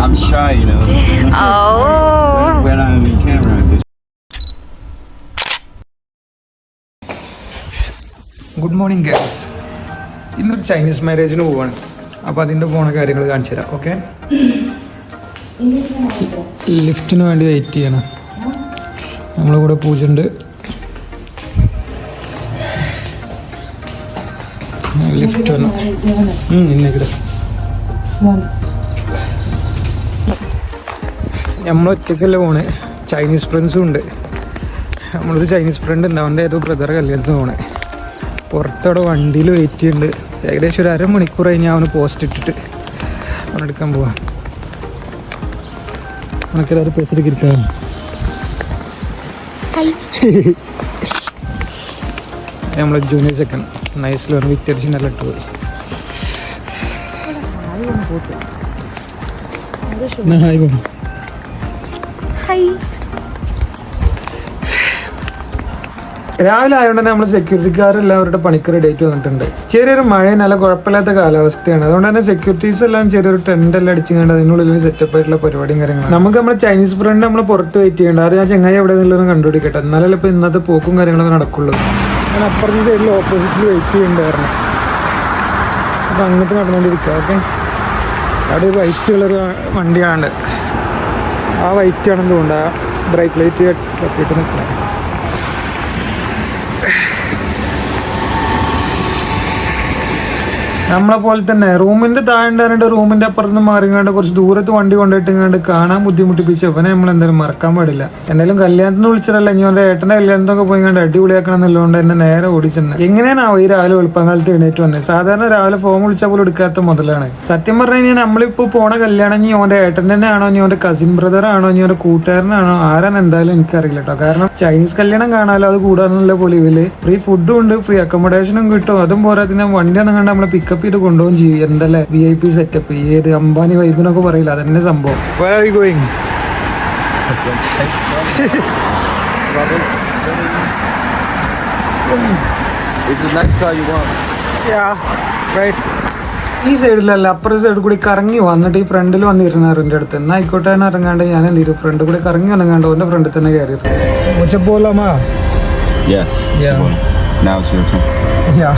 I'm shy, you know. Oh. when, I'm in camera. Good morning, guys. ഇന്നൊരു Chinese മാരേജിന് പോവാണ്. അപ്പോൾ അതിന്റെ പോണ കാര്യങ്ങൾ കാണിച്ചു തരാം. ഓക്കെ ലിഫ്റ്റിന് വേണ്ടി വെയിറ്റ് ചെയ്യണം. നമ്മളെ കൂടെ പൂജ ഉണ്ട് ലിഫ്റ്റ് വന്നു നമ്മൾ ഒറ്റയ്ക്കല്ല പോണേ? ചൈനീസ് ഫ്രണ്ട്സും ഉണ്ട്. നമ്മളൊരു ചൈനീസ് ഫ്രണ്ട് ഉണ്ട്. അവന്റെ ഏതോ ബ്രദറെ കല്യാണത്തിന് പോണേ. പുറത്തവിടെ വണ്ടിയിൽ വെയിറ്റ് ചെയ്യുന്നുണ്ട് ഏകദേശം ഒരു അരമണിക്കൂർ കഴിഞ്ഞ് അവന് പോസ്റ്റ് ഇട്ടിട്ട് അവനെടുക്കാൻ പോവാം. അവനൊക്കെ അത് പോസ്റ്റ് ഇരിക്കാം നമ്മളെ ജൂനിയർ ചെക്കൻ. നൈസിൽ വന്ന് വിറ്റടിച്ച് നല്ല ഇട്ട് പോയി. Hi hi. രാവിലെ ആയതുകൊണ്ട് തന്നെ നമ്മൾ സെക്യൂരിറ്റിക്കാരെല്ലാം അവരുടെ പണിക്ക് ഡേറ്റ് വന്നിട്ടുണ്ട്. ചെറിയൊരു മഴ നല്ല കുഴപ്പമില്ലാത്ത കാലാവസ്ഥയാണ്. അതുകൊണ്ട് തന്നെ സെക്യൂരിറ്റീസ് എല്ലാം ചെറിയൊരു ടെന്റ് എല്ലാം അടിച്ചുകൊണ്ട് അതിനുള്ളിൽ സെറ്റപ്പ് ആയിട്ടുള്ള പരിപാടിയും കാര്യങ്ങളും. നമുക്ക് നമ്മുടെ ചൈനീസ് ഫ്രണ്ട് നമ്മൾ പുറത്ത് വെയിറ്റ് ചെയ്യേണ്ട. അത് ഞാൻ ചെങ്ങായി എവിടെ നിന്നുള്ളതും കണ്ടുപിടിക്കട്ടെ. എന്നാലല്ലേ ഇപ്പോൾ ഇന്നത്തെ പോക്കും കാര്യങ്ങളൊക്കെ നടക്കുള്ളൂ. ഞാൻ അപ്പുറത്തെ സൈഡിൽ ഓപ്പോസിറ്റിൽ വെയിറ്റ് ചെയ്യേണ്ടായിരുന്നു അപ്പം അങ്ങോട്ട് നടന്നുകൊണ്ടിരിക്കുക ഓക്കെ അവിടെ ഒരു വൈറ്റ് കളർ വണ്ടിയാണ് ആ വൈറ്റ് ആണെന്ന് തോന്നുന്നുണ്ട് ആ ബ്രൈറ്റ് ലൈറ്റ് കത്തിയിട്ട് നിൽക്കണം നമ്മളെ പോലെ തന്നെ റൂമിന്റെ താഴെ റൂമിന്റെ അപ്പുറത്ത് മാറിങ്ങാണ്ട് കുറച്ച് ദൂരത്ത് വണ്ടി കൊണ്ടിട്ടിങ്ങാണ്ട് കാണാൻ ബുദ്ധിമുട്ടിപ്പിച്ച് അവനെ നമ്മൾ എന്തായാലും മറക്കാൻ പാടില്ല. എന്തായാലും കല്യാണത്തിന് വിളിച്ചതല്ല ഇനി അവന്റെ ഏട്ടന്റെ കല്യാണത്തൊക്കെ പോയി കണ്ട് അടിപൊളിയാക്കണം എന്നുള്ളതുകൊണ്ട് എന്നെ നേരെ ഓടിച്ചിട്ടുണ്ട് എങ്ങനെയാണാവോ ഈ രാവിലെ വെളുപ്പകാലത്ത് എണീറ്റ് വന്നത് സാധാരണ രാവിലെ ഫോം വിളിച്ചാൽ പോലും എടുക്കാത്ത മുതലാണ്. സത്യം പറഞ്ഞു കഴിഞ്ഞാൽ നമ്മളിപ്പോ പോണ കല്യാണം ഇനി ഓന്റെ ഏട്ടൻ തന്നെ ആണോ ഇനി ഓന്റെ കസിൻ ബ്രദർ ആണോ ഇനി ഓന്റെ കൂട്ടുകാരനാണോ ആരാണ് എന്തായാലും എനിക്കറിയില്ല കേട്ടോ കാരണം ചൈനീസ് കല്യാണം കാണാലോ അത് കൂടാനുള്ള പോലെ ഇവർ ഫ്രീ ഫുഡും ഉണ്ട് ഫ്രീ അക്കോമഡേഷനും കിട്ടും അതും പോരാത്തിന് വണ്ടി ഒന്നും കണ്ട് നമ്മളെ പിക്കപ്പ് ചെയ്ത് കൊണ്ടുപോകും ചെയ്യും. എന്തല്ലേ വി ഐ പി സെറ്റപ്പ് ഏത് അംബാനി വൈബിനൊക്കെ പറയില്ല? അതന്നെ സംഭവം. ഗോയിങ്. ഈ സൈഡിലല്ല അപ്പുറ സൈഡിൽ കൂടി കറങ്ങി വന്നിട്ട് ഈ ഫ്രണ്ടിൽ വന്നിരുന്നാറ് എന്റെ അടുത്ത്. എന്നാ ആയിക്കോട്ടെ എന്ന് ഇറങ്ങാണ്ട് ഞാൻ എന്ത് ചെയ്തു? ഫ്രണ്ട് കൂടി കറങ്ങി വന്നങ്ങാണ്ട് ഓന്റെ ഫ്രണ്ടിൽ തന്നെ കയറിയത്. പോലാമാ Yes. Yeah. Now it's your turn. യാ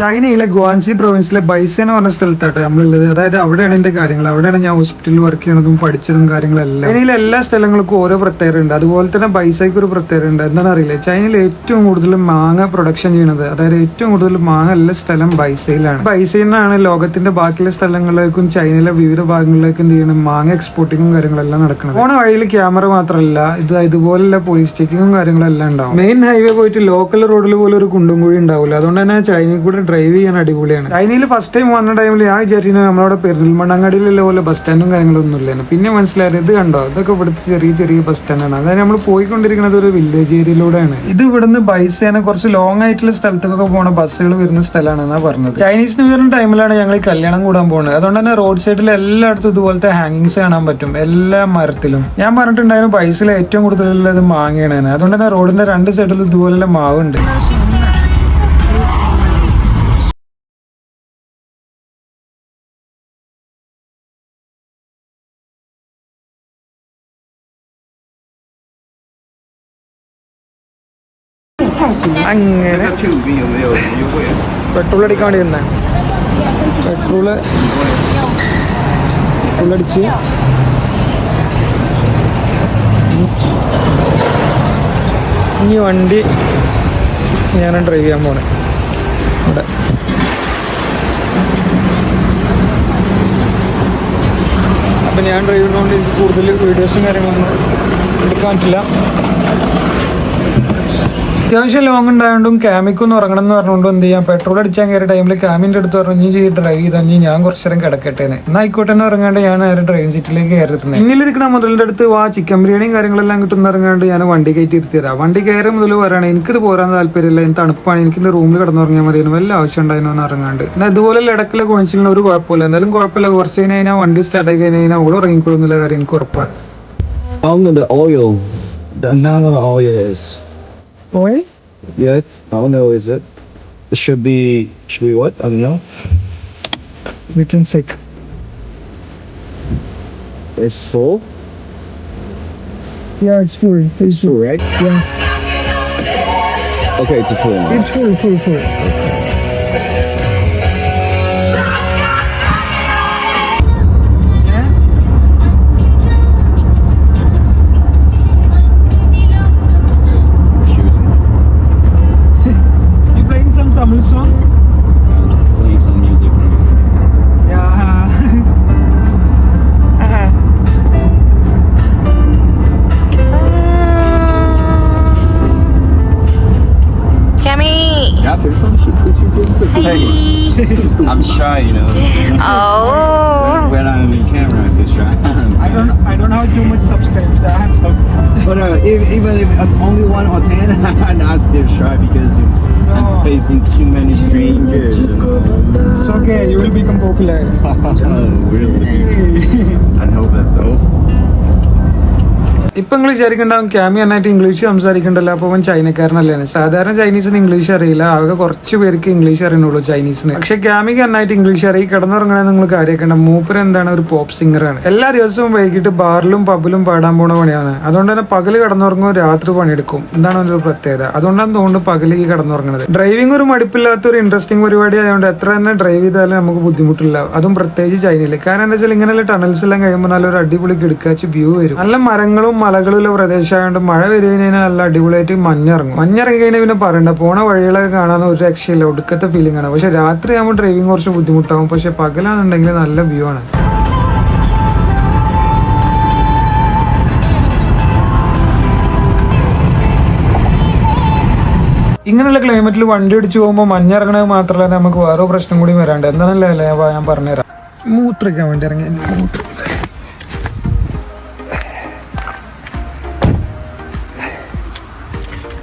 ചൈനയിലെ ഗുവാൻസി പ്രൊവിൻസിലെ ബൈസ എന്ന് പറഞ്ഞ സ്ഥലത്താട്ടെ നമ്മളുള്ളത്. അതായത് അവിടെയാണ് എന്റെ കാര്യങ്ങൾ. അവിടെയാണ് ഞാൻ ഹോസ്പിറ്റലിൽ വർക്ക് ചെയ്യണതും പഠിച്ചതും കാര്യങ്ങളെല്ലാം ചൈനയിലെ എല്ലാ സ്ഥലങ്ങൾക്കും ഓരോ പ്രത്യേകത ഉണ്ട്. അതുപോലെ തന്നെ ബൈസയ്ക്ക് ഒരു പ്രത്യേകത ഉണ്ട്. എന്താണെന്ന് അറിയില്ല? ചൈനയിൽ ഏറ്റവും കൂടുതൽ മാങ്ങ പ്രൊഡക്ഷൻ ചെയ്യുന്നത് അതായത് ഏറ്റവും കൂടുതൽ മാങ്ങ ഉള്ള സ്ഥലം ബൈസയിലാണ്. ബൈസയിൽ നിന്നാണ് ലോകത്തിന്റെ ബാക്കിയുള്ള സ്ഥലങ്ങളിലേക്കും ചൈനയിലെ വിവിധ ഭാഗങ്ങളിലേക്കും എന്ത് ചെയ്യണം മാങ്ങ എക്സ്പോർട്ടിങ്ങും കാര്യങ്ങളെല്ലാം നടക്കുന്നത്. ഓണ വഴിയിൽ ക്യാമറ മാത്രമല്ല ഇത് ഇതുപോലെയുള്ള പോലീസ് ചെക്കിങ്ങും കാര്യങ്ങളെല്ലാം ഉണ്ടാവും. മെയിൻ ഹൈവേ പോയിട്ട് ലോക്കൽ റോഡിൽ പോലും ഒരു കുണ്ടും കുഴി ഉണ്ടാവില്ല. അതുകൊണ്ട് തന്നെ ചൈനയിൽ കൂടെ ഡ്രൈവ് ചെയ്യാൻ അടിപൊളിയാണ്. ചൈനയിൽ ഫസ്റ്റ് ടൈം വന്ന ടൈമിൽ ഞാൻ വിചാരിച്ചു നമ്മളവിടെ പെരുമണ്ണങ്ങടിയിലുള്ള പോലെ ബസ് സ്റ്റാൻഡും കാര്യങ്ങളൊന്നും ഇല്ലായിരുന്നു. പിന്നെ മനസ്സിലായത് ഇത് കണ്ടോ? ഇതൊക്കെ ഇവിടുത്തെ ചെറിയ ചെറിയ ബസ് സ്റ്റാൻഡാണ് അതായത് നമ്മൾ പോയിക്കൊണ്ടിരിക്കുന്നത് ഒരു വില്ലേജ് ഏരിയയിലൂടെയാണ് ഇത് ഇവിടുന്ന് ബൈസേന കുറച്ച് ലോങ് ആയിട്ടുള്ള സ്ഥലത്തൊക്കെ പോണ ബസ്സുകൾ വരുന്ന സ്ഥലമാണ് എന്നാ പറഞ്ഞത്. ചൈനീസ് ന്യൂ ഇയറിന്റെ ടൈമിലാണ് ഞങ്ങൾ ഈ കല്യാണം കൂടാൻ പോകുന്നത് അതുകൊണ്ട് തന്നെ റോഡ് സൈഡിൽ എല്ലായിടത്തും ഇതുപോലത്തെ ഹാങ്ങിങ്സ് കാണാൻ പറ്റും. എല്ലാ മരത്തിലും. ഞാൻ പറഞ്ഞിട്ടുണ്ടായിരുന്നു ബൈസിൽ ഏറ്റവും കൂടുതലുള്ളത് മാങ്ങയാണ്. അതുകൊണ്ട് തന്നെ റോഡിന്റെ രണ്ട് സൈഡിൽ ഇതുപോലെ മാവുണ്ട്. അങ്ങനെ. പെട്രോൾ അടിക്കാൻ വേണ്ടി തന്നെ പെട്രോൾ ഫുള്ളടിച്ച് ഇനി വണ്ടി ഞാൻ ഡ്രൈവ് ചെയ്യാൻ പോണേ. ഇവിടെ. അപ്പം ഞാൻ ഡ്രൈവ് ചെയ്യുന്നതുകൊണ്ട് എനിക്ക് കൂടുതൽ വീഡിയോസും കാര്യങ്ങളൊന്നും എടുക്കാൻ പറ്റില്ല. അത്യാവശ്യം ലോങ് ഉണ്ടായതുകൊണ്ടും ക്യാമിക്കൊന്ന് ഉറങ്ങണം എന്ന് പറഞ്ഞുകൊണ്ട് എന്ത് ചെയ്യാം? പെട്രോൾ അടിച്ചാൽ കയറിയ ടൈമിൽ ക്യാമിന്റെ അടുത്ത് പറഞ്ഞു "നീ ചെയ്ത്? ഡ്രൈവ് ചെയ്താൽ ഞാൻ കുറച്ച് നേരം കിടക്കട്ടെ എന്നാ ആയിക്കോട്ടെ എന്ന് ഇറങ്ങാണ്ട് ഞാൻ നേരെ ഡ്രൈവിംഗ് സീറ്റിലേക്ക് കയറിയിരുന്നത് പിന്നിലിരിക്കുന്ന മുതലിന്റെ അടുത്ത് ആ ചിക്കൻ ബിരിയാണിയും കാര്യങ്ങളെല്ലാം കിട്ടുന്ന ഇറങ്ങാണ്ട് ഞാൻ വണ്ടി കയറ്റി ഇരുത്തിയരാ വണ്ടി കയറി മുതൽ പറയണേ എനിക്കിത് പോരാൻ താല്പര്യമില്ല എനിക്ക് തണുപ്പാണ് എനിക്ക് എന്റെ റൂമിൽ കിടന്നുറങ്ങിയാൽ മതി എന്ന് വല്ല ആവശ്യം ഉണ്ടായിരുന്നു? എന്ന് ഇറങ്ങാണ്ട് എന്നാൽ ഇതുപോലെ ഇടക്കിലെ കോണിച്ചിലിന് ഒരു കുഴപ്പമില്ല. എന്തായാലും കുഴപ്പമില്ല. കുറച്ച് കഴിഞ്ഞ് കഴിഞ്ഞാൽ വണ്ടി സ്റ്റാർട്ട് ആയി കഴിഞ്ഞ് കഴിഞ്ഞാൽ അവിടെ ഇറങ്ങിക്കൊള്ളുന്നില്ല കാര്യം എനിക്ക് ഉറപ്പാണ്. How long the amount oil. ഓയ് Yeah, how long is it? It should be, should be what? I don't know. we can check It's full. yeah it's full it's Full, right? yeah Okay, it's a full one. it's full full full Oh. When I'm in camera, I feel shy. I don't I don't have too much subscribers that's But uh, if, even if it's only one or ten, I'm still shy because No. I'm facing too many strangers. it's okay you will become popular oh, really? I hope that's so. ഇപ്പൊ നിങ്ങൾ വിചാരിക്കണ്ടാവും ക്യാമി നന്നായിട്ട് English സംസാരിക്കണ്ടല്ലോ അപ്പൊ അവൻ ചൈനക്കാരനല്ലേ? സാധാരണ ചൈനീസിന് English അറിയില്ല ആകെ കുറച്ച് പേർക്ക് ഇംഗ്ലീഷ് അറിയുന്നുള്ളൂ ചൈനീസിന്. പക്ഷെ ക്യാമിക്ക് നന്നായിട്ട് ഇംഗ്ലീഷ് അറിയി. കിടന്നുറങ്ങണേ നിങ്ങൾ കാര്യമാക്കണ്ട മൂപ്പര് എന്താണ് ഒരു പോപ്പ് സിംഗറാണ് എല്ലാ ദിവസവും വൈകിട്ട് ബാറിലും പബ്ബിലും പാടാൻ പോണ പണിയാണ്. അതുകൊണ്ട് തന്നെ പകൽ കിടന്നുറങ്ങും രാത്രി പണിയെടുക്കും. എന്താണ് ഒരു പ്രത്യേകത. അതുകൊണ്ടാണ് തോന്നുന്നു പകൽ ഈ കിടന്നുറങ്ങുന്നത് ഡ്രൈവിംഗ് ഒരു മടുപ്പില്ലാത്ത ഒരു ഇൻട്രസ്റ്റിംഗ് പരിപാടി ആയതുകൊണ്ട് എത്ര തന്നെ ഡ്രൈവ് ചെയ്താലും നമുക്ക് ബുദ്ധിമുട്ടില്ല. അതും പ്രത്യേകിച്ച് ചൈനയിൽ. കാരണം എന്താ വെച്ചാൽ ഇങ്ങനെയുള്ള ടണൽസ് എല്ലാം കഴിയുമ്പോൾ നല്ലൊരു അടിപൊളി കിടക്കാച്ച് വ്യൂ വരും. നല്ല മരങ്ങളും മലകളുള്ള പ്രദേശമായതുകൊണ്ട് മഴ വരുന്നതിന് നല്ല അടിപൊളിയായിട്ട് മഞ്ഞിറങ്ങും. മഞ്ഞിറങ്ങി കഴിഞ്ഞാൽ പിന്നെ പറയണ്ട പോണ വഴികളൊക്കെ കാണാൻ ഒരു രക്ഷയില്ല. ഒടുക്കത്തെ ഫീലിംഗ് ആണ്. പക്ഷെ രാത്രി ആകുമ്പോൾ ഡ്രൈവിംഗ് കുറച്ച് ബുദ്ധിമുട്ടാകും പക്ഷെ പകലാണെന്നുണ്ടെങ്കിൽ നല്ല വ്യൂ ആണ്. ഇങ്ങനെയുള്ള ക്ലൈമറ്റിൽ വണ്ടി അടിച്ചു പോകുമ്പോൾ മഞ്ഞിറങ്ങണത് മാത്രമല്ല നമുക്ക് വേറെ പ്രശ്നം കൂടി വരാണ്ട്. എന്താണല്ലേ ഞാൻ പറഞ്ഞുതരാം? മൂത്രയ്ക്കാൻ വേണ്ടി ഇറങ്ങി മൂത്ര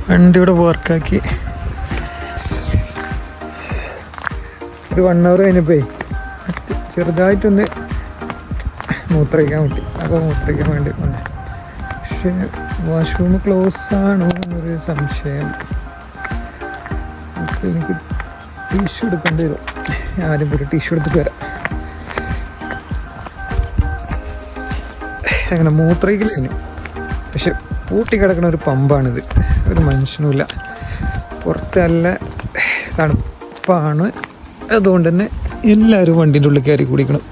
വണ്ടി ഇവിടെ വർക്കാക്കി ഒരു വൺ അവർ കഴിഞ്ഞപ്പോയി ചെറുതായിട്ടൊന്ന് മൂത്രയ്ക്കാൻ പറ്റി. അപ്പോൾ മൂത്രയ്ക്കാൻ വേണ്ടി വന്നെ. പക്ഷേ വാഷ്റൂം ക്ലോസ് ആണോ എന്നൊരു സംശയം. എനിക്ക് ടിഷ്യൂ എടുക്കേണ്ടി വരും. ആരും ഒരു ടിഷ്യൂ എടുത്തിട്ട് വരാം. അങ്ങനെ മൂത്രയ്ക്കൽ കഴിഞ്ഞു. പക്ഷെ പൂട്ടി കിടക്കുന്ന ഒരു പമ്പാണിത്. ഒരു മനുഷ്യനുമില്ല പുറത്ത് നല്ല തണുപ്പാണ് അതുകൊണ്ട് തന്നെ എല്ലാവരും വണ്ടീൻ്റെ ഉള്ളിൽ കയറി കുടിക്കണം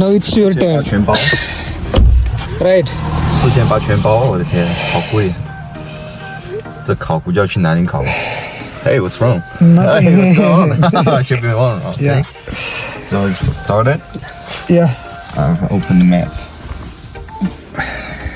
Now it's your turn. 全包， Right. 四千八全包，我的天，好贵！这考古就要去南宁考了。Hey, what's wrong? Nothing. Hey, what's going on? Should be on. Okay. Yeah. So it's started. Yeah. Uh, opened the map.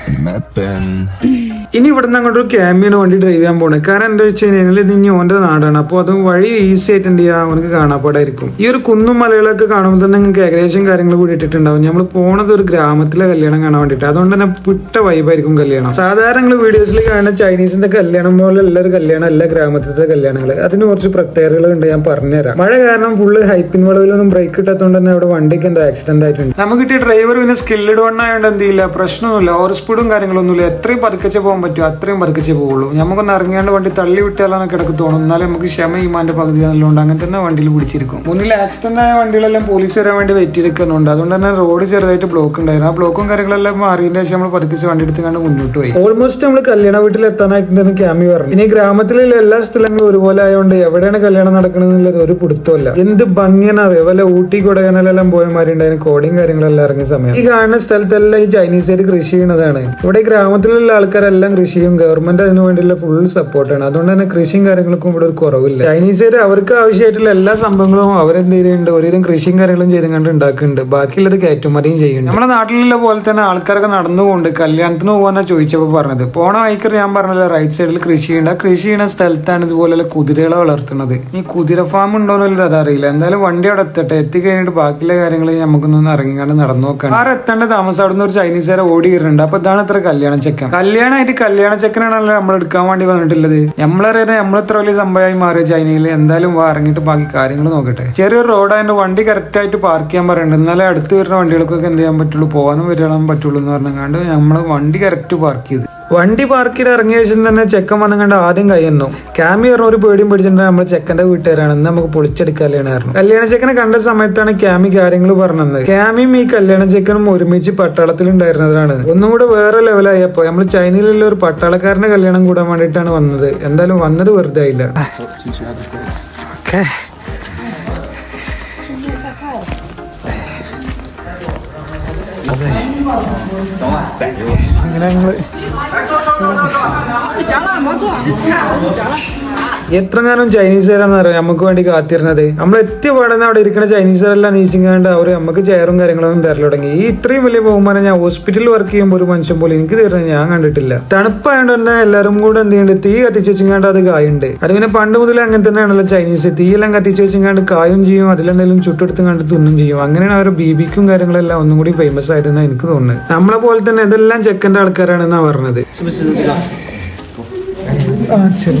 The map and ഇനി ഇവിടുന്ന് അങ്ങോട്ട് ഒരു ക്യാമ്പിന് വണ്ടി ഡ്രൈവ് ചെയ്യാൻ പോണേ. കാരണം എന്താ വെച്ച് കഴിഞ്ഞാൽ ഇത് ഇനി ഓന്റെ നാടാണ്. അപ്പോൾ അത് വഴി ഈസി ആയിട്ട് എന്ത് ചെയ്യാം? അവനക്ക് കാണാപ്പാടായിരിക്കും. ഈ ഒരു കുന്നും മലകളൊക്കെ കാണുമ്പോൾ തന്നെ നിങ്ങൾക്ക് ഏകദേശം കാര്യങ്ങൾ കൂടി ഇട്ടിട്ടുണ്ടാവും. നമ്മൾ പോണത് ഒരു ഗ്രാമത്തിലെ കല്യാണം കാണാൻ വേണ്ടിയിട്ട് അതുകൊണ്ട് തന്നെ വിട്ട വൈബായിരിക്കും കല്യാണം. സാധാരണ നിങ്ങൾ വീഡിയോസിൽ കാണുന്ന ചൈനീസിന്റെ കല്യാണം പോലെ ഉള്ളൊരു കല്യാണം അല്ല ഗ്രാമത്തിലെ കല്യാണങ്ങൾ അതിന് കുറച്ച് പ്രത്യേകതകളുണ്ട് ഞാൻ പറഞ്ഞുതരാം. മഴ കാരണം ഫുള്ള് ഹൈപ്പിൻ വളവിലൊന്നും ബ്രേക്ക് ഇട്ടാത്തതുകൊണ്ട് തന്നെ അവിടെ വണ്ടിക്ക് എന്താ ആക്സിഡന്റ് ആയിട്ടുണ്ട്. നമുക്ക് കിട്ടിയ ഡ്രൈവർ പിന്നെ സ്കില്ലഡ് വണ്ണായതുകൊണ്ട് എന്ത് ചെയ്യില്ല? പ്രശ്നമൊന്നുമില്ല. ഓവർ സ്പീഡും കാര്യങ്ങളൊന്നുമില്ല. എത്രയും പതുക്കച്ച് പോകാൻ പറ്റും അത്രയും പതുക്കച്ചേ പോകുള്ളൂ നമുക്കൊന്ന് ഇറങ്ങിയാണ്ട് വണ്ടി തള്ളി വിട്ടാലാണ് കിടക്ക് തോന്നും. എന്നാലും നമുക്ക് ക്ഷമ ഈമാന്റെ പകുതി നല്ലോണ്ട് അങ്ങനെ തന്നെ വണ്ടിയിൽ പിടിച്ചിരിക്കും. മുന്നിൽ ആക്സിഡന്റ് ആയ വണ്ടികളെല്ലാം പോലീസ് വരാൻ വേണ്ടി വെയിറ്റ് എടുക്കുന്നുണ്ട് അതുകൊണ്ട് തന്നെ റോഡ് ചെറുതായിട്ട് ബ്ലോക്ക് ഉണ്ടായിരുന്നു. ആ ബ്ലോക്കും കാര്യങ്ങളെല്ലാം മാറിയതിന്റെ ശേഷം നമ്മൾ പതുക്കിച്ച് വണ്ടി എടുത്ത് കണ്ട് മുന്നോട്ട് പോയി. ഓൾമോസ്റ്റ് നമ്മൾ കല്യാണ വീട്ടിൽ എത്താനായിട്ടുണ്ടെന്ന് ക്യാമി പറഞ്ഞു. ഇനി ഗ്രാമത്തിലുള്ള എല്ലാ സ്ഥലങ്ങളും ഒരുപോലെ ആയതുകൊണ്ട് എവിടെയാണ് കല്യാണം നടക്കണമെന്നുള്ളത് ഒരു പിടുത്തമല്ല എന്ത് ഭംഗിയാണ് അറിയാം വല്ല ഊട്ടി കൊടകനാലെല്ലാം പോയമാരുണ്ടായിരുന്നു കോടിയും കാര്യങ്ങളെല്ലാം ഇറങ്ങിയ സമയം. ഈ കാണുന്ന സ്ഥലത്തെല്ലാം ഈ ചൈനീസുകാർ കൃഷി ചെയ്യണതാണ് ഇവിടെ ഗ്രാമത്തിലുള്ള ആൾക്കാരെല്ലാം കൃഷിയും ഗവൺമെന്റ് അതിനു വേണ്ടിയുള്ള ഫുൾ സപ്പോർട്ടാണ് അതുകൊണ്ട് തന്നെ കൃഷിയും കാര്യങ്ങൾക്കും ഇവിടെ ഒരു കുറവില്ല. ചൈനീസുകാർ അവർക്ക് ആവശ്യമായിട്ടുള്ള എല്ലാ സംഭവങ്ങളും അവരെന്ത് ചെയ്യുന്നുണ്ട് ഒരുവിധം കൃഷിയും കാര്യങ്ങളും ചെയ്തും കണ്ട് ഉണ്ടാക്കുന്നുണ്ട്. ബാക്കിയുള്ളത് കയറ്റുമതിയും ചെയ്യുന്നുണ്ട്. നമ്മുടെ നാട്ടിലുള്ള പോലെ തന്നെ ആൾക്കാരൊക്കെ നടന്നുകൊണ്ട് കല്യാണത്തിന് പോകാനാ ചോദിച്ചപ്പോൾ പറഞ്ഞത്. പോണ വൈക്കർ ഞാൻ പറഞ്ഞല്ലോ റൈറ്റ് സൈഡിൽ കൃഷി ഉണ്ട് ആ കൃഷി ചെയ്യുന്ന സ്ഥലത്താണ് ഇതുപോലെ കുതിരകളെ വളർത്തുന്നത്. ഈ കുതിര ഫാം ഉണ്ടോന്നുള്ളത് അതറിയില്ല. എന്തായാലും വണ്ടി അവിടെ എത്തട്ടെ. എത്തിക്കഴിഞ്ഞിട്ട് ബാക്കിയുള്ള കാര്യങ്ങൾ നമുക്കൊന്ന് ഇറങ്ങിക്കാണ്ട് നടന്നു നോക്കാം ആരെത്തേണ്ട താമസം അവിടെ നിന്ന് ഒരു ചൈനീസുകാരെ ഓടി കയറുന്നുണ്ട് അപ്പൊ ഇതാണ് ഇത്ര കല്യാണം ചെക്കാം കല്യാണമായിട്ട് കല്യാണ ചെക്കനാണല്ലോ നമ്മൾ എടുക്കാൻ വേണ്ടി വന്നിട്ടുള്ളത്. നമ്മളറിയാൻ നമ്മൾ ഇത്ര വലിയ സംഭവമായി മാറിയ ചൈനയിൽ എന്തായാലും ഇറങ്ങിയിട്ട് ബാക്കി കാര്യങ്ങൾ നോക്കട്ടെ. ചെറിയൊരു റോഡായതുകൊണ്ട് വണ്ടി കറക്റ്റ് ആയിട്ട് പാർക്ക് ചെയ്യാൻ പറയുന്നുണ്ട് എന്നാലേ അടുത്ത് വരുന്ന വണ്ടികൾക്കൊക്കെ എന്ത് ചെയ്യാൻ പറ്റുള്ളൂ? പോകാനും വരാനും പറ്റുള്ളൂ എന്ന് പറഞ്ഞാണ്ട് നമ്മൾ വണ്ടി കറക്റ്റ് പാർക്ക് ചെയ്ത്. വണ്ടി പാർക്കിൽ ഇറങ്ങിയ ശേഷം തന്നെ ചെക്കൻ വന്നു കണ്ട് ആദ്യം കയ്യുന്നു ക്യാമി പറഞ്ഞ ഒരു പേടിയും പിടിച്ചിട്ടുണ്ട് നമ്മൾ ചെക്കന്റെ വീട്ടുകാരാണ്. ഇന്ന് നമുക്ക് പൊളിച്ചെടുക്കാനാണ് പറഞ്ഞു. കല്യാണ ചെക്കനെ കണ്ട സമയത്താണ് ക്യാമി കാര്യങ്ങൾ പറഞ്ഞത് ക്യാമിയും ഈ കല്യാണ ചെക്കനും ഒരുമിച്ച് പട്ടാളത്തിൽ ഉണ്ടായിരുന്നതാണ് ഒന്നും കൂടെ വേറെ ലെവലായപ്പോ നമ്മൾ ചൈനയിലുള്ള ഒരു പട്ടാളക്കാരന്റെ കല്യാണം കൂടാൻ വേണ്ടിയിട്ടാണ് വന്നത്. എന്തായാലും വന്നത് വെറുതെ ആയില്ല. 我给，等会再给我。来来来，来坐坐坐坐坐，不讲了，莫坐，不讲了。നേരം ചൈനീസുകാരാന്ന് അറിയാം? നമുക്ക് വേണ്ടി കാത്തിരുന്നത്. നമ്മൾ എത്തിപ്പെടുന്ന പാടുന്ന അവിടെ ഇരിക്കുന്ന ചൈനീസുകാരെല്ലാം നീച്ചിങ്ങാണ്ട് അവർ നമുക്ക് ചെയറും കാര്യങ്ങളൊന്നും തരൽ തുടങ്ങി ഈ ഇത്രയും വലിയ ബഹുമാനം ഞാൻ ഹോസ്പിറ്റലിൽ വർക്ക് ചെയ്യുമ്പോൾ ഒരു മനുഷ്യൻ പോലും എനിക്ക് തരുന്നത് ഞാൻ കണ്ടിട്ടില്ല. തണുപ്പായതുകൊണ്ട് തന്നെ എല്ലാവരും കൂടെ എന്ത് ചെയ്യുന്നുണ്ട് തീ കത്തിച്ച് വെച്ചിങ്ങാണ്ട് അത് കായുണ്ട്. അത് പിന്നെ പണ്ട് മുതലേ അങ്ങനെ തന്നെയാണല്ലോ ചൈനീസ് തീയെല്ലാം കത്തിച്ച് വെച്ചിങ്ങാണ്ട് കായും ചെയ്യും അതിലെന്തെങ്കിലും ചുട്ടെടുത്ത് കണ്ട് തിന്നും ചെയ്യും. അങ്ങനെയാണ് അവരുടെ ബീബിക്കും കാര്യങ്ങളെല്ലാം ഒന്നും കൂടി ഫേമസ് ആയിരുന്ന എനിക്ക് തോന്നുന്നത്. നമ്മളെ പോലെ തന്നെ ഇതെല്ലാം ചെക്കന്റെ ആൾക്കാരാണെന്നാണ് പറഞ്ഞത്. ആ ശരി.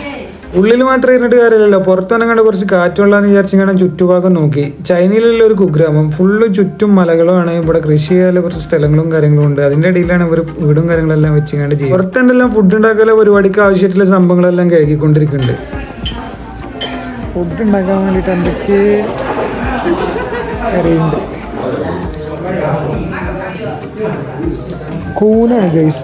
ഉള്ളിൽ മാത്രം ഇരുന്നിട്ട് കാര്യമില്ലല്ലോ. പുറത്തു കണ്ട് കുറച്ച് കാറ്റുള്ളതെന്ന് വിചാരിച്ചിങ്ങനെ ചുറ്റുഭാഗം നോക്കി. ചൈനയിലുള്ള ഒരു കുഗ്രാമം. ഫുള്ള് ചുറ്റും മലകളുമാണ്. ഇവിടെ കൃഷി ചെയ്യാനുള്ള കുറച്ച് സ്ഥലങ്ങളും കാര്യങ്ങളും ഉണ്ട്. അതിന്റെ ഇടയിലാണ് ഇവർ വീടും കാര്യങ്ങളെല്ലാം വെച്ചിങ്ങാണ്ട് ചെയ്യും പുറത്തെന്തെല്ലാം ഫുഡ് ഉണ്ടാക്കാനുള്ള പരിപാടിക്ക് ആവശ്യമായിട്ടുള്ള സംഭവങ്ങളെല്ലാം കഴുകിക്കൊണ്ടിരിക്കുന്നുണ്ട്. ഫുഡ് ഉണ്ടാക്കാൻ കൂനാണ് ഗൈസ്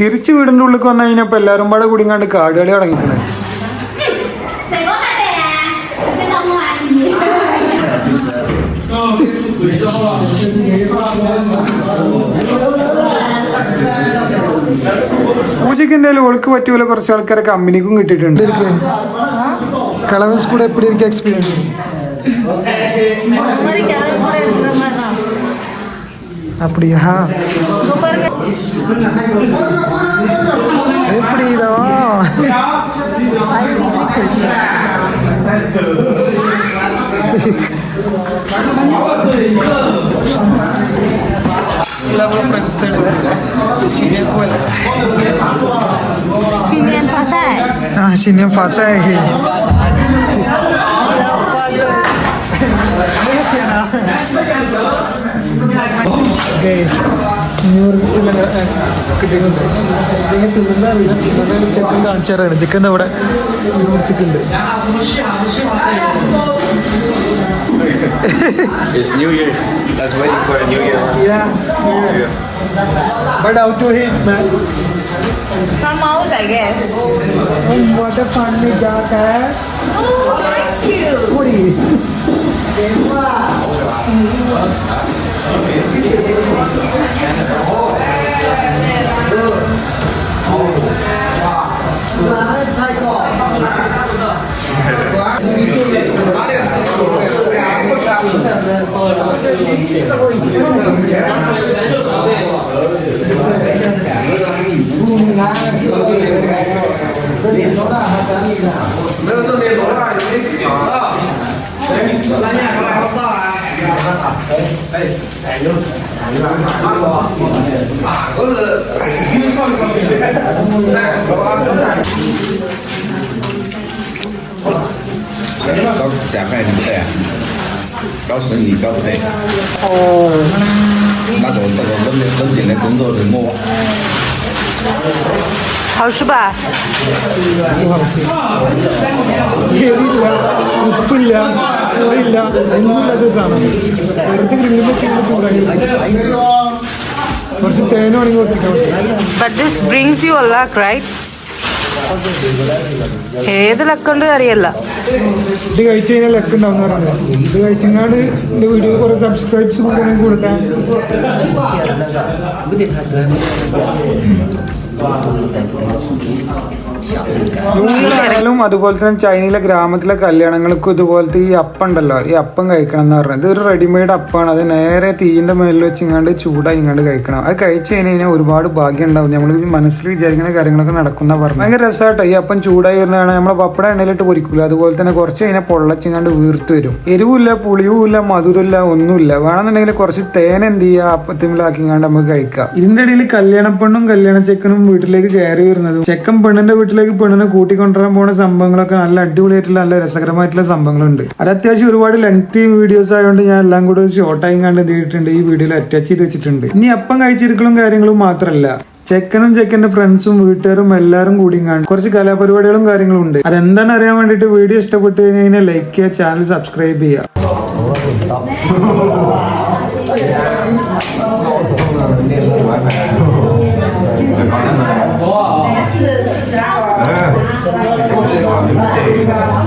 തിരിച്ച് വീടിൻ്റെ ഉള്ളിൽ വന്നു കഴിഞ്ഞപ്പോൾ എല്ലാവരും പാടെ കൂടിങ്ങാണ്ട് കാടുകളി തുടങ്ങിയിട്ടുണ്ട് പൂജയ്ക്ക് എന്തായാലും ഒഴുക്ക് പറ്റൂല കുറച്ച് ആൾക്കാരെ കമ്പനിക്കും കിട്ടിയിട്ടുണ്ട് കളവൻ കൂടെ എപ്പിടി എനിക്ക് എക്സ്പീരിയൻസ് அப்படியா எப்படிடும் शिनियन पाचा आहे Guys, ന്യൂറിസ്റ്റിലൊക്കെ കിട്ടിയിട്ടുണ്ട് ചിക്കൻ തിന്നുന്ന അറിയില്ല ചിക്കൻ കാണിച്ചു തരാണ് ചിക്കൻ അവിടെ ന്യൂറിച്ചിട്ടുണ്ട് It's New Year. That's waiting for a New Year. Yeah. New Year. But how to eat, man? From out, I guess. Oh, what a funny dog, eh? Oh, thank you. What do you eat? 一、二、三、四、五、六、七、八，哪？了？高审理高不对。哦。那种那种冷冷点的工作人物，好吃吧？ എരിയില്ല ഉപ്പില്ല ചോറില്ല ഒന്നുമില്ലാത്ത സാധനം വെറുതെ ഗ്രില്ലിലൊക്കെ ഇങ്ങനെ ചൂടാക്കി കുറച്ച് തേനാണെങ്കിൽ വെച്ചിട്ടാ മതി But this brings you a luck, right? ഏത് ലക്കുണ്ട് അറിയല്ല ഇത് കഴിച്ചു കഴിഞ്ഞാൽ ലക്ക് ഉണ്ടാവും പറയുന്നത് ഇത് കഴിച്ചെങ്ങാണ്ട് എന്റെ വീഡിയോ കുറേ സബ്സ്ക്രൈബ്സ് കൂടെ കൊടുക്കാൻ ും അതുപോലെ തന്നെ ചൈനയിലെ ഗ്രാമത്തിലെ കല്യാണങ്ങൾക്കും ഇതുപോലത്തെ ഈ അപ്പം ഉണ്ടല്ലോ ഈ അപ്പം കഴിക്കണം എന്ന് പറഞ്ഞത്. ഇതൊരു റെഡിമെയ്ഡ് അപ്പമാണ് അത് നേരെ തീയിന്റെ മേലിൽ വെച്ച് ഇങ്ങാണ്ട് ചൂടായി ഇങ്ങാണ്ട് കഴിക്കണം. അത് കഴിച്ചു കഴിഞ്ഞ് കഴിഞ്ഞാൽ ഒരുപാട് ഭാഗ്യം ഉണ്ടാവും. നമ്മൾ മനസ്സിൽ വിചാരിക്കുന്ന കാര്യങ്ങളൊക്കെ നടക്കുന്ന പറഞ്ഞു ഭയങ്കര രസമായിട്ട് ഈ അപ്പം ചൂടായി വരുന്നതാണ്. നമ്മൾ പപ്പട എണ്ണയിലിട്ട് പൊരിക്കില്ല അതുപോലെ തന്നെ കുറച്ച് കഴിഞ്ഞാൽ പൊള്ളച്ചിങ്ങാണ്ട് വീർത്ത് വരും. എരിവില്ല പുളിയുമില്ല മധുരമില്ല ഒന്നുമില്ല. വേണമെന്നുണ്ടെങ്കിൽ കുറച്ച് തേൻ എന്ത് ചെയ്യുക? അപ്പത്തിമിലാക്കിങ്ങാണ്ട് നമുക്ക് കഴിക്കാം. ഇതിന്റെ ഇടയിൽ കല്യാണ പെണ്ണും കല്യാണ ചെക്കനും വീട്ടിലേക്ക് കയറി വരുന്നതും ചെക്കൻ പെണ്ണിന്റെ വീട്ടിലേക്ക് പെണ്ണിനെ കൂട്ടിക്കൊണ്ടുവരാൻ പോണ സംഭവങ്ങളൊക്കെ നല്ല അടിപൊളിയായിട്ടുള്ള നല്ല രസകരമായിട്ടുള്ള സംഭവങ്ങളുണ്ട്. അത് അത്യാവശ്യം ഒരുപാട് ലെങ്തി വീഡിയോസ് ആയതുകൊണ്ട് ഞാൻ എല്ലാം കൂടെ ഷോർട്ടായി കണ്ട് ചെയ്തിട്ടുണ്ട് ഈ വീഡിയോയിൽ അറ്റാച്ച് ചെയ്ത് വെച്ചിട്ടുണ്ട്. ഇനി അപ്പം കഴിച്ചിരിക്കലും കാര്യങ്ങളും മാത്രമല്ല ചെക്കനും ചെക്കന്റെ ഫ്രണ്ട്സും വീട്ടുകാരും എല്ലാവരും കൂടി കാണും കുറച്ച് കലാപരിപാടികളും കാര്യങ്ങളും ഉണ്ട്. അതെന്താണെന്ന് അറിയാൻ വേണ്ടിയിട്ട് വീഡിയോ ഇഷ്ടപ്പെട്ടു കഴിഞ്ഞാൽ ലൈക്ക് ചെയ്യുക ചാനൽ സബ്സ്ക്രൈബ് ചെയ്യുക. obrigado.